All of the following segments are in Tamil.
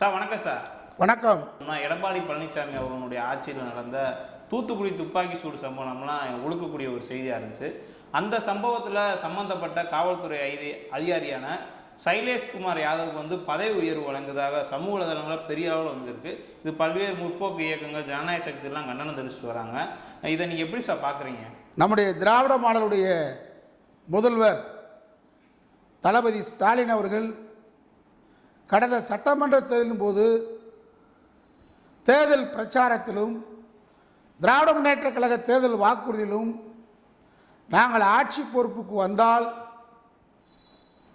சார் வணக்கம் சார். வணக்கம். நான் எடப்பாடி பழனிசாமி அவர்களுடைய ஆட்சியில் நடந்த தூத்துக்குடி துப்பாக்கி சூடு சம்பவம்லாம் ஒழுக்கக்கூடிய ஒரு செய்தியாக இருந்துச்சு. அந்த சம்பவத்தில் சம்பந்தப்பட்ட காவல்துறை ஐதி அதிகாரியான சைலேஷ்குமார் யாதவுக்கு வந்து பதவி உயர்வு வழங்குவதாக சமூக வலைதளங்களில் பெரிய அளவில் வந்திருக்கு. இது பல்வேறு முற்போக்கு இயக்கங்கள் ஜனநாயக சக்தியெல்லாம் கண்டனம் தெரிவிச்சுட்டு வராங்க. இதை நீங்கள் எப்படி சார் பார்க்குறீங்க நம்முடைய திராவிட மாடலுடைய முதல்வர் தளபதி ஸ்டாலின் அவர்கள் கடந்த சட்டமன்ற தேர்தலின் போது தேர்தல் பிரச்சாரத்திலும் திராவிட முன்னேற்ற கழக தேர்தல் வாக்குறுதியிலும் நாங்கள் ஆட்சி பொறுப்புக்கு வந்தால்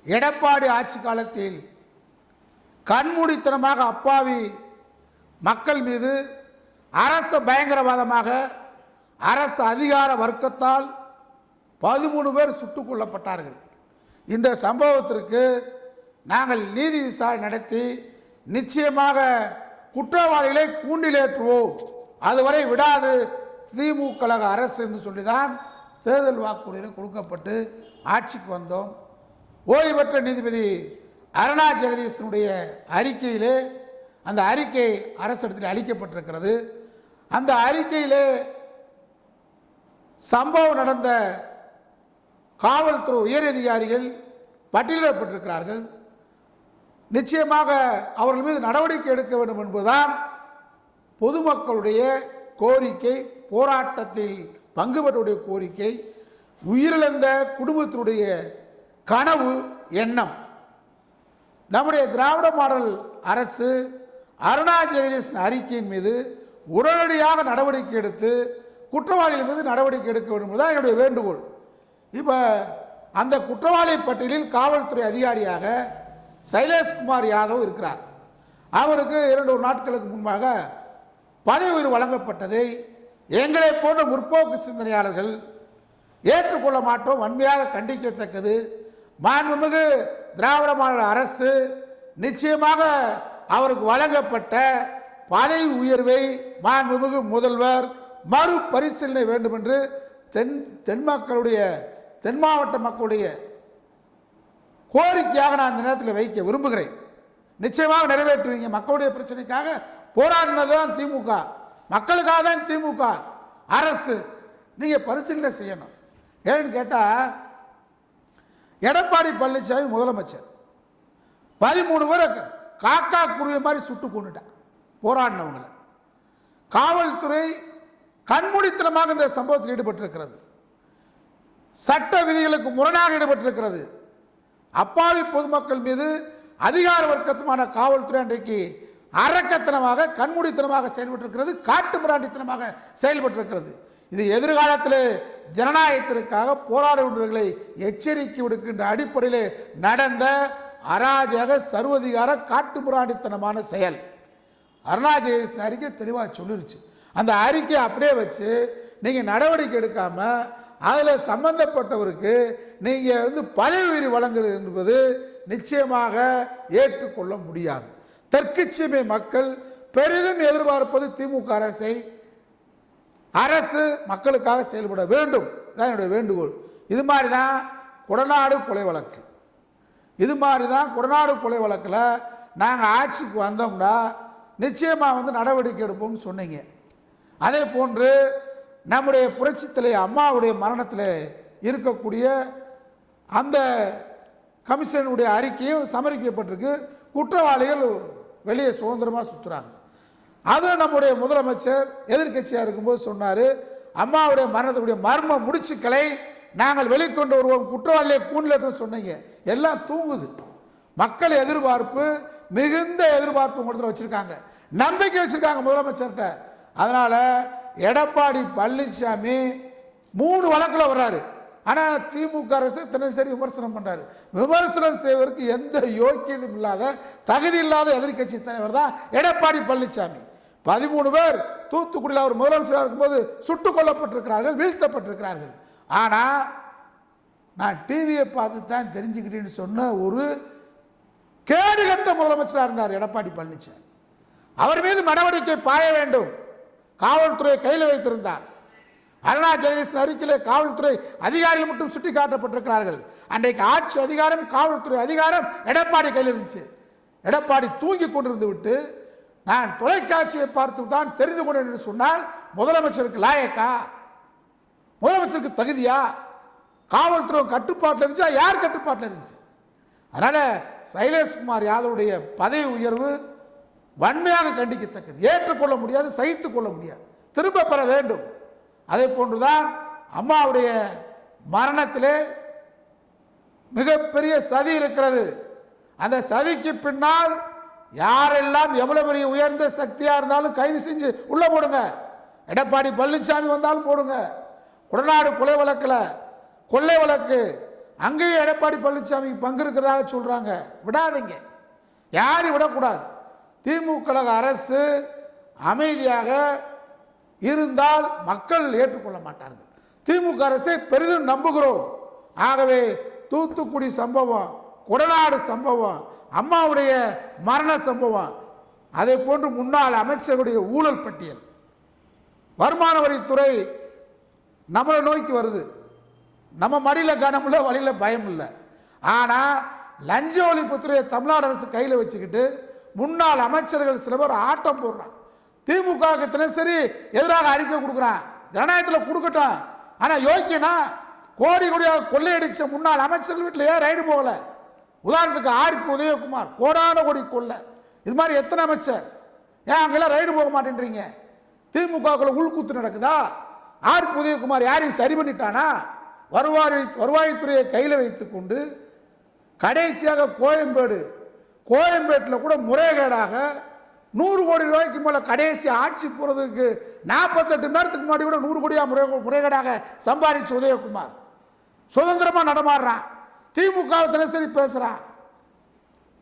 எடப்பாடி ஆட்சி காலத்தில் கண்மூடித்தனமாக அப்பாவி மக்கள் மீது அரச பயங்கரவாதமாக அரசு அதிகார வர்க்கத்தால் பதிமூணு பேர் சுட்டுக் கொல்லப்பட்டார்கள். இந்த சம்பவத்திற்கு நாங்கள் நீதி விசாரணை நடத்தி நிச்சயமாக குற்றவாளிகளை கூண்டிலேற்றுவோம். அதுவரை விடாது திமுக கழக அரசு என்று சொல்லிதான் தேர்தல் வாக்குறுதியில் கொடுக்கப்பட்டு ஆட்சிக்கு வந்தோம். ஓய்வு பெற்ற நீதிபதி அருணா ஜெகதீஷனுடைய அறிக்கையிலே அந்த அறிக்கை அரசிடத்தில் அளிக்கப்பட்டிருக்கிறது. அந்த அறிக்கையிலே சம்பவம் நடந்த காவல்துறை உயரதிகாரிகள் பட்டியலிடப்பட்டிருக்கிறார்கள். நிச்சயமாக அவர்கள் மீது நடவடிக்கை எடுக்க வேண்டும் என்பதுதான் பொதுமக்களுடைய கோரிக்கை போராட்டத்தில் பங்கு பெற்றவுடைய கோரிக்கை. உயிரிழந்த குடும்பத்தினுடைய கனவு எண்ணம். நம்முடைய திராவிட மாடல் அரசு அருணா ஜெகதீஷன் அறிக்கையின் மீது உடனடியாக நடவடிக்கை எடுத்து குற்றவாளிகள் மீது நடவடிக்கை எடுக்க வேண்டும் என்பதுதான் என்னுடைய வேண்டுகோள். இப்போ அந்த குற்றவாளி பட்டியலில் காவல்துறை அதிகாரியாக சைலேஷ்குமார் யாதவ் இருக்கிறார். அவருக்கு இரண்டு ஒரு நாட்களுக்கு முன்பாக பதவி உயர்வு வழங்கப்பட்டதை எங்களை போன்ற முற்போக்கு சிந்தனையாளர்கள் ஏற்றுக்கொள்ள மாட்டோம். வன்மையாக கண்டிக்கத்தக்கது. மாண்புமிகு திராவிட மாநில அரசு நிச்சயமாக அவருக்கு வழங்கப்பட்ட பதவி உயர்வை மாண்புமிகு முதல்வர் மறுபரிசீலனை வேண்டும் என்று தென் தென் மக்களுடைய தென் மாவட்ட மக்களுடைய கோரிக்கையாக நான் இந்த நேரத்தில் வைக்க விரும்புகிறேன். நிச்சயமாக நிறைவேற்றுவீங்க. மக்களுடைய பிரச்சனைக்காக போராடினது தான் திமுக. மக்களுக்காக தான் திமுக. அரசு நீங்கள் பரிசீலனை செய்யணும். ஏன்னு கேட்டால் எடப்பாடி பழனிசாமி முதலமைச்சர் பதிமூணு பேரை காக்கா குருவி மாதிரி சுட்டு கொண்டுட்டான் போராடினவங்களை. காவல்துறை கண்மூடித்தனமாக இந்த சம்பவத்தில் ஈடுபட்டிருக்கிறது. சட்ட விதிகளுக்கு முரணாக ஈடுபட்டிருக்கிறது. அப்பாவி பொதுமக்கள் மீது அதிகார வர்க்கத்துமான காவல்துறை அன்றைக்கு அரக்கத்தனமாக கண்மூடித்தனமாக செயல்பட்டிருக்கிறது காட்டு மிராண்டித்தனமாக செயல்பட்டிருக்கிறது. இது எதிர்காலத்தில் ஜனநாயகத்திற்காக போராடுகின்றவர்களை எச்சரிக்கை விடுக்கின்ற அடிப்படையில் நடந்த அராஜக சர்வதிகார காட்டு முராண்டித்தனமான செயல். அருணாச்சலேசன் அறிக்கை தெளிவாக சொல்லிருச்சு. அந்த அறிக்கையை அப்படியே வச்சு நீங்கள் நடவடிக்கை எடுக்காமல் அதில் சம்பந்தப்பட்டவருக்கு நீங்கள் வந்து பதவி உயிர் வழங்குறது என்பது நிச்சயமாக ஏற்றுக்கொள்ள முடியாது. தெற்குச்சிமை மக்கள் பெரிதும் எதிர்பார்ப்பது திமுக அரசை அரசு மக்களுக்காக செயல்பட வேண்டும். தான் என்னுடைய வேண்டுகோள். இது மாதிரி தான் குடநாடு கொலை வழக்கு. இது மாதிரி தான் குடநாடு கொலை வழக்கில் நாங்கள் ஆட்சிக்கு வந்தோம்னா நிச்சயமாக வந்து நடவடிக்கை எடுப்போம்னு சொன்னீங்க. அதே போன்று நம்முடைய புரட்சித்தலை அம்மாவுடைய மரணத்தில் இருக்கக்கூடிய அந்த கமிஷனுடைய அறிக்கையும் சமர்ப்பிக்கப்பட்டிருக்கு. குற்றவாளிகள் வெளியே சுதந்திரமாக சுற்றுறாங்க அதுவும் நம்முடைய முதலமைச்சர் எதிர்க்கட்சியாக இருக்கும்போது சொன்னார் அம்மாவுடைய மரணத்துடைய மர்ம முடிச்சுக்களை நாங்கள் வெளிக்கொண்டு வருவோம். குற்றவாளியை கூண்டில் சொன்னீங்க. எல்லாம் தூங்குது. மக்கள் எதிர்பார்ப்பு மிகுந்த எதிர்பார்ப்பு கொடுத்து வச்சுருக்காங்க. நம்பிக்கை வச்சுருக்காங்க முதலமைச்சர்கிட்ட. அதனால் எடப்பாடி பழனிசாமி மூணு வழக்கில் வர்றாரு. ஆனால் திமுக அரசு தினசரி விமர்சனம் பண்ணுறாரு விமர்சனம் செய்வதற்கு எந்த யோக்கியதும் இல்லாத தகுதி இல்லாத எதிர்கட்சி தலைவர் தான் எடப்பாடி பழனிசாமி. பதிமூணு பேர் தூத்துக்குடியில் அவர் முதலமைச்சராக இருக்கும்போது சுட்டுக் கொல்லப்பட்டிருக்கிறார்கள் வீழ்த்தப்பட்டிருக்கிறார்கள். ஆனால் நான் டிவியை பார்த்து தான் தெரிஞ்சுக்கிட்டேன்னு சொன்ன ஒரு கேடுகட்ட முதலமைச்சராக இருந்தார் எடப்பாடி பழனிசாமி. அவர் மீது நடவடிக்கை பாய வேண்டும். காவல்துறையை கையில் வைத்திருந்தார். அருணா ஜெகதீசன் அறிக்கையிலே காவல்துறை அதிகாரிகள் மட்டும் சுட்டி காட்டப்பட்டிருக்கிறார்கள் அன்றைக்கு ஆட்சி அதிகாரம் காவல்துறை அதிகாரம் எடப்பாடி கையில் இருந்துச்சு. எடப்பாடி தூங்கி கொண்டிருந்து விட்டு நான் தொலைக்காட்சியை பார்த்து தான் தெரிந்து கொண்டேன் என்று சொன்னால் முதலமைச்சருக்கு லாயக்கா? முதலமைச்சருக்கு தகுதியா? காவல்துறை கட்டுப்பாட்டில் இருந்துச்சா? யார் கட்டுப்பாட்டில் இருந்துச்சு? அதனால் சைலேஷ்குமார் யாதவுடைய பதவி உயர்வு வன்மையாக கண்டிக்கத்தக்கது. ஏற்றுக்கொள்ள முடியாது சகித்து கொள்ள முடியாது. திரும்ப பெற வேண்டும். அதே போன்றுதான் அம்மாவுடைய மரணத்திலே மிகப்பெரிய சதி இருக்கிறது. அந்த சதிக்கு பின்னால் யாரெல்லாம் எவ்வளோ பெரிய உயர்ந்த சக்தியாக இருந்தாலும் கைது செஞ்சு உள்ளே போடுங்க. எடப்பாடி பழனிசாமி வந்தாலும் போடுங்க. கொடநாடு கொலை வழக்கில் கொள்ளை வழக்கு. அங்கேயும் எடப்பாடி பழனிசாமிக்கு பங்கு இருக்கிறதாக சொல்கிறாங்க விடாதீங்க. யாரையும் விடக்கூடாது. திமுக அரசு அமைதியாக இருந்தால் மக்கள் ஏற்றுக்கொள்ள மாட்டார்கள். திமுக அரசை பெரிதும் நம்புகிறோம். ஆகவே தூத்துக்குடி சம்பவம் கொடநாடு சம்பவம் அம்மாவுடைய மரண சம்பவம் அதே போன்று முன்னாள் அமைச்சருடைய ஊழல் பட்டியல் வருமான வரித்துறை நம்மளை நோக்கி வருது. நம்ம மடியில் கனம் இல்லை வழியில் பயம் இல்லை ஆனால் லஞ்ச ஒழிப்புத்துறையை தமிழ்நாடு அரசு கையில் வச்சுக்கிட்டு முன்னாள் அமைச்சர்கள் சில பேர் ஆட்டம் போடுறான் திமுகவுக்கு தினசரி எதிராக அறிக்கை கொடுக்குறான். ஜனநாயகத்தில் கொடுக்கட்டும். ஆனால் யோக்கியனா கோடி கோடியாக கொள்ளையடிச்ச முன்னாள் அமைச்சர்கள் வீட்டில் ஏன் ரைடு போகலை? உதாரணத்துக்கு ஆர்பி உதயகுமார் கோடான கோடி கொள்ளை. இது மாதிரி எத்தனை அமைச்சர்? ஏன் அங்கெல்லாம் ரைடு போக மாட்டேன்றீங்க? திமுகக்குள்ள உள்கூத்து நடக்குதா? ஆர்பி உதயகுமார் யாரையும் சரி பண்ணிட்டானா? வருவாய் வருவாய்த்துறையை கையில் வைத்துக்கொண்டு கடைசியாக கோயம்பேடு கோயம்பேட்டில் கூட முறைகேடாக நூறு கோடி ரூபாய்க்கு மேலே கடைசி ஆட்சி போகிறதுக்கு நாற்பத்தெட்டு நேரத்துக்கு முன்னாடி கூட நூறு கோடியாக முறை முறைகேடாக சம்பாதிச்ச உதயகுமார். சுதந்திரமாக நடமாடுறான். திமுக தினசரி பேசுகிறான்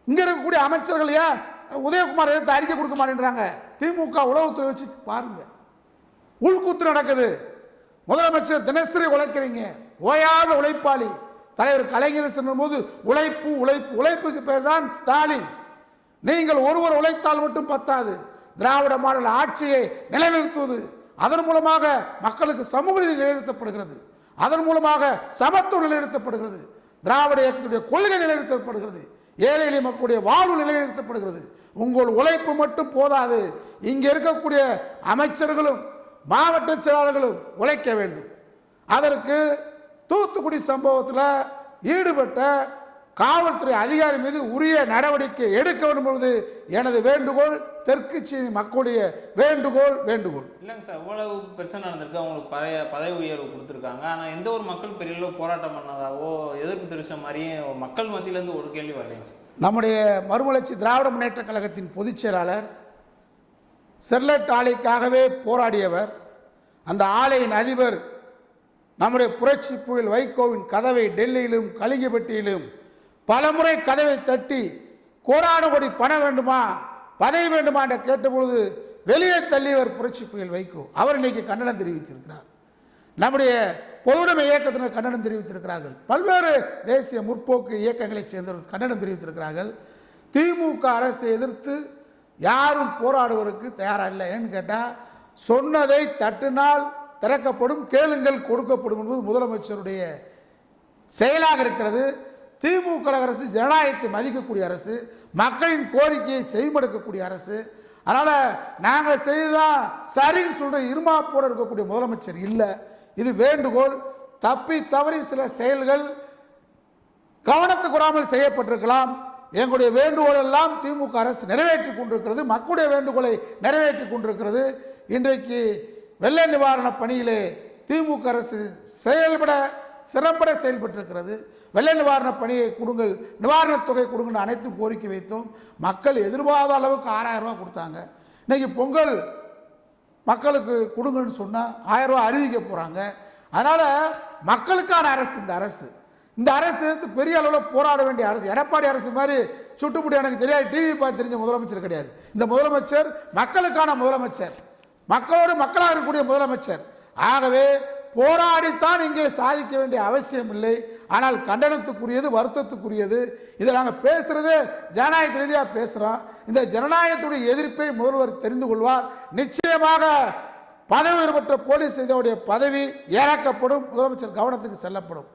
இங்கே இருக்கக்கூடிய அமைச்சர்கள் ஏன் உதயகுமார் எடுத்து அறிக்கை கொடுக்க மாட்டேன்றாங்க? திமுக உளவுத்துறை வச்சு பாருங்கள் உள்கூத்து நடக்குது. முதலமைச்சர் தினசரி உழைக்கிறீங்க. ஓயாத உழைப்பாளி. தலைவர் கலைஞர் சொன்னபோது உழைப்பு உழைப்பு உழைப்புக்கு பேர் தான் ஸ்டாலின். நீங்கள் ஒருவர் உழைத்தால் மட்டும் பத்தாது. திராவிட மாடல் ஆட்சியை நிலைநிறுத்துவது அதன் மூலமாக மக்களுக்கு சமூக நீதி நிலைநிறுத்தப்படுகிறது. அதன் மூலமாக சமத்துவம் நிலைநிறுத்தப்படுகிறது. திராவிட இயக்கத்துடைய கொள்கை நிலைநிறுத்தப்படுகிறது. ஏழை எளிய மக்களுடைய வாழ்வு நிலைநிறுத்தப்படுகிறது. உங்கள் உழைப்பு மட்டும் போதாது. இங்கே இருக்கக்கூடிய அமைச்சர்களும் மாவட்ட செயலாளர்களும் உழைக்க வேண்டும். அதற்கு தூத்துக்குடி சம்பவத்தில் ஈடுபட்ட காவல்துறை அதிகாரி மீது உரிய நடவடிக்கை எடுக்க வேண்டும் என்பது எனது வேண்டுகோள் தெற்கு சீனி மக்களுடைய வேண்டுகோள் வேண்டுகோள். இல்லைங்க சார் இவ்வளவு பிரச்சனை நடந்திருக்கு. அவங்களுக்கு பழைய பதவி உயர்வு கொடுத்துருக்காங்க. ஆனால் எந்த ஒரு மக்கள் பெரிய அளவு போராட்டம் பண்ணதாவோ எதிர்ப்பு தெரிவித்த மாதிரியும் மக்கள் மத்தியிலேருந்து ஒரு கேள்வி வரலைங்க சார். நம்முடைய மறுமலர்ச்சி திராவிட முன்னேற்ற கழகத்தின் பொதுச் செயலாளர் ஸ்டெர்லைட் ஆலைக்காகவே போராடியவர் அந்த ஆலையின் அதிபர் நம்முடைய புரட்சி புயல் வைகோவின் கதவை டெல்லியிலும் கலிங்கப்பட்டியிலும் பலமுறை கதவை தட்டி கோடான கோடி பணம் வேண்டுமா பதவி வேண்டுமா என்று கேட்டபொழுது வெளியே தள்ளியவர் புரட்சி புயல் வைகோ. அவர் இன்னைக்கு கண்டனம் தெரிவித்திருக்கிறார். நம்முடைய பொதுவுடைமை இயக்கத்தினர் கண்டனம் தெரிவித்திருக்கிறார்கள். பல்வேறு தேசிய முற்போக்கு இயக்கங்களைச் சேர்ந்தவர்கள் கண்டனம் தெரிவித்திருக்கிறார்கள். திமுக அரசை எதிர்த்து யாரும் போராடுவதற்கு தயாராக இல்லை ஏன்னு கேட்டால் சொன்னதை தட்டினால் திறக்கப்படும் கேளுங்கள் கொடுக்கப்படும் என்பது முதலமைச்சருடைய செயலாக இருக்கிறது. திமுக அரசு ஜனநாயகத்தை மதிக்கக்கூடிய அரசு மக்களின் கோரிக்கையை செய்மடுக்கக்கூடிய அரசு. அதனால் நாங்கள் செய்துதான் சரின்னு சொல்கிற இருமாப்போடு இருக்கக்கூடிய முதலமைச்சர் இல்லை. இது வேண்டுகோள். தப்பி தவறி சில செயல்கள் கவனத்துக்கு வராமல் செய்யப்பட்டிருக்கலாம். எங்களுடைய வேண்டுகோள் எல்லாம் திமுக அரசு நிறைவேற்றி கொண்டிருக்கிறது. மக்களுடைய வேண்டுகோளை நிறைவேற்றி கொண்டிருக்கிறது. இன்றைக்கு வெள்ள நிவாரண பணியிலே திமுக அரசு செயல்பட சிறம்பட செயல்பட்டிருக்கிறது. வெள்ள நிவாரண பணியை கொடுங்கள் நிவாரணத் தொகை கொடுங்கள் அனைத்தும் கோரிக்கை வைத்தோம். மக்கள் எதிர்பாராத அளவுக்கு ஆறாயிரம் ரூபா கொடுத்தாங்க. இன்றைக்கி பொங்கல் மக்களுக்கு கொடுங்கன்னு சொன்னால் ஆயிரம் ரூபா அறிவிக்க போகிறாங்க அதனால் மக்களுக்கான அரசு இந்த அரசு. இந்த அரசு வந்து பெரிய அளவில் போராட வேண்டிய அரசு. எடப்பாடி அரசு மாதிரி சுட்டுப்புடி எனக்கு தெரியாது. டிவி பார்த்து தெரிஞ்ச முதலமைச்சர் கிடையாது. இந்த முதலமைச்சர் மக்களுக்கான முதலமைச்சர். மக்களோடு மக்களாக இருக்கக்கூடிய முதலமைச்சர். ஆகவே போராடித்தான் இங்கே சாதிக்க வேண்டிய அவசியம் இல்லை ஆனால் கண்டனத்துக்குரியது வருத்தத்துக்குரியது. இதை நாங்கள் பேசுறது ஜனநாயக ரீதியாக பேசுகிறோம் இந்த ஜனநாயகத்துடைய எதிர்ப்பை முதல்வர் தெரிந்து கொள்வார். நிச்சயமாக பதவி உயர்வு பெற்ற போலீஸ் இதனுடைய பதவி இறக்கப்படும். முதலமைச்சர் கவனத்துக்கு செல்லப்படும்.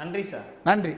நன்றி சார். நன்றி.